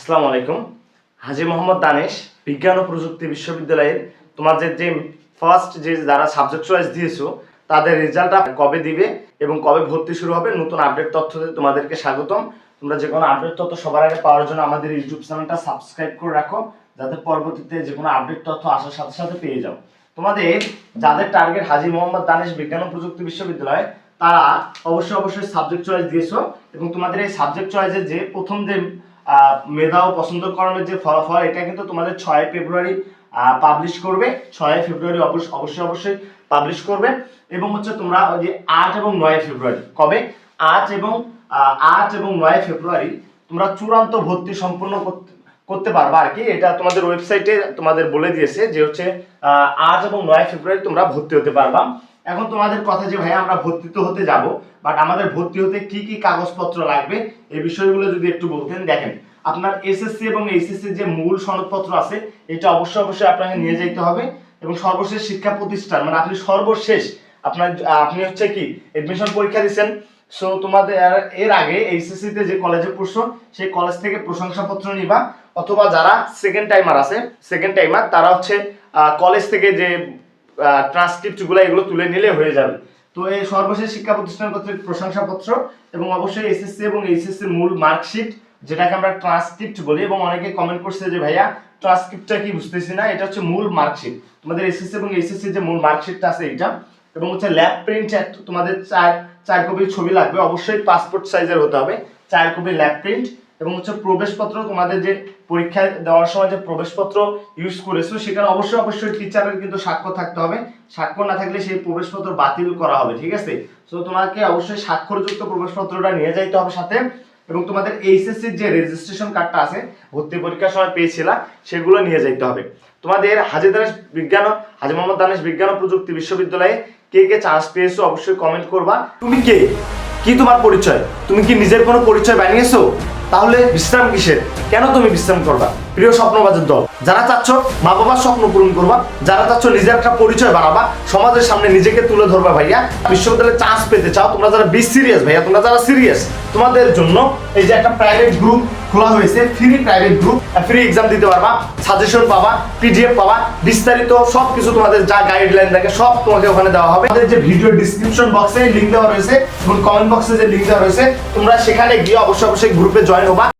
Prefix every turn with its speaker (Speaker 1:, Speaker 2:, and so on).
Speaker 1: আসসালামু আলাইকুম। হাজি মোহাম্মদ দানেশ, বিজ্ঞান ও প্রযুক্তি বিশ্ববিদ্যালয়ের তোমাদের যে ফার্স্ট যে যারা সাবজেক্ট চয়েস দিয়েছ, তাদের রেজাল্টটা কবে দিবে এবং কবে ভর্তি শুরু হবে, নতুন আপডেট তথ্য দিয়ে তোমাদেরকে স্বাগতম। তোমরা যে কোনো আপডেট তথ্য সবার আগে পাওয়ার জন্য আমাদের ইউটিউব চ্যানেলটা সাবস্ক্রাইব করে রাখো, যাতে পরবর্তীতে যে কোনো আপডেট তথ্য আসার সাথে সাথে পেয়ে যাও। তোমাদের যাদের টার্গেট হাজি মোহাম্মদ দানেশ বিজ্ঞান ও প্রযুক্তি বিশ্ববিদ্যালয়, তারা অবশ্যই অবশ্যই সাবজেক্ট চয়েস দিয়েছ এবং তোমাদের এই সাবজেক্ট চয়েসের যে প্রথম যে মেধা ও পছন্দকরণের যে ফলাফল, এটা কিন্তু তোমাদের ছয় ফেব্রুয়ারি পাবলিশ করবে। ছয় ফেব্রুয়ারি অবশ্যই অবশ্যই পাবলিশ করবে। এবং হচ্ছে তোমরা ওই যে আট এবং নয় ফেব্রুয়ারি, কবে? আট এবং আট এবং নয় ফেব্রুয়ারি তোমরা চূড়ান্ত ভর্তি সম্পূর্ণ করতে করতে পারবা আর কি। এটা তোমাদের ওয়েবসাইটে তোমাদের বলে দিয়েছে যে হচ্ছে আট এবং নয় ফেব্রুয়ারি তোমরা ভর্তি হতে পারবা। এখন তোমাদের কথা যে ভাই আমরা ভর্তি তো হতে যাব বাট আমাদের ভর্তি হতে কি কি কাগজপত্র লাগবে? এই বিষয়গুলো যদি একটু বলতেন, দেখেন, আপনার এসএসসি এবং এইচএসসি যে মূল সনদপত্র আছে, এটা অবশ্যই অবশ্যই আপনাকে নিয়ে যেতে হবে এবং সর্বশেষ শিক্ষা প্রতিষ্ঠান মানে আপনি সর্বশেষ, আপনার, আপনি হচ্ছে কি এডমিশন পরীক্ষা দিচ্ছেন সো তোমাদের, এর- আগে এইচএসসি তে যে কলেজে পড়ছো, সেই কলেজ থেকে প্রশংসাপত্র নিবা, অথবা যারা সেকেন্ড টাইমার আছে সেকেন্ড টাইমার তারা হচ্ছে কলেজ থেকে যে ট্রান্সক্রিপ্টগুলো এগুলো তুলে নিলে হয়ে যাবে। তো এই সর্বশেষ শিক্ষা প্রতিষ্ঠান কর্তৃক প্রশংসাপত্র এবং অবশ্যই এসএসসি এবং এইচএসসি মূল মার্কশিট যেটাকে আমরা ট্রান্সক্রিপ্ট বলি এবং অনেকে কমেন্ট করছে যে, ভাইয়া ট্রান্সক্রিপ্টটা কি বুঝতেছি না? এটা হচ্ছে মূল মার্কশিট তোমাদের এসএসসি এবং এইচএসসি যে মূল মার্কশিটটা আছে এটা এবং হচ্ছে ল্যাব প্রিন্ট তোমাদের চার চার কপির ছবি লাগবে। অবশ্যই পাসপোর্ট সাইজের হতে হবে। চার কপি ল্যাব প্রিন্ট এবং হচ্ছে প্রবেশপত্র তোমাদের যে পরীক্ষা দেওয়ার সময় যে প্রবেশপত্র ইউজ করেছ, সেখানে অবশ্যই অবশ্যই টিচারের কিন্তু স্বাক্ষর থাকতে হবে। স্বাক্ষর না থাকলে সেই প্রবেশপত্র বাতিল করা হবে, ঠিক আছে? তো তোমাকে অবশ্যই স্বাক্ষরযুক্ত প্রবেশপত্রটা নিয়ে যাইতে হবে সাথে। এবং তোমাদের এইচএসসির যে রেজিস্ট্রেশন কার্ডটা আছে, ভর্তি পরীক্ষার সময় পেয়েছিলা, সেগুলো নিয়ে যাইতে হবে। তোমাদের হাজি দানেশ বিজ্ঞান, হাজি মোহাম্মদ দানেশ বিজ্ঞান ও প্রযুক্তি বিশ্ববিদ্যালয়ে কে কে চান্স পেয়েছ অবশ্যই কমেন্ট করবা। তুমি কে? কি তোমার পরিচয়? তুমি কি নিজের কোনো পরিচয় বানিয়েছো? তাহলে বিশ্রাম কিসের? কেন তুমি বিশ্রাম করবা? প্রিয় স্বপ্নবাজের দল, যারা চাচ্ছ মা বাবার স্বপ্ন পূরণ করবা, যারা চাচ্ছ নিজের একটা পরিচয় বানাবা সমাজের সামনে নিজেকে তুলে ধরবা ভাইয়া, বিশ্ববিদ্যালয়ে চান্স পেতে চাও, তোমরা যারা বেশ সিরিয়াস ভাইয়া, তোমরা যারা সিরিয়াস তোমাদের জন্য এই যে একটা প্রাইভেট গ্রুপ খোলা হয়েছে free private group free exam দিতে পারবা সাজেশন পাবা পিডিএফ পাবা, বিস্তারিত সব কিছু তোমাদের যা গাইডলাইন থাকে, সব তোমাকে ওখানে দেওয়া হবে। আমাদের যে ভিডিও ডিসক্রিপশন বক্সে লিঙ্ক দেওয়া রয়েছে, এবং কমেন্ট বক্সে যে লিংক দেওয়া রয়েছে, তোমরা সেখানে গিয়ে অবশ্যই অবশ্যই গ্রুপে জয়েন হবা।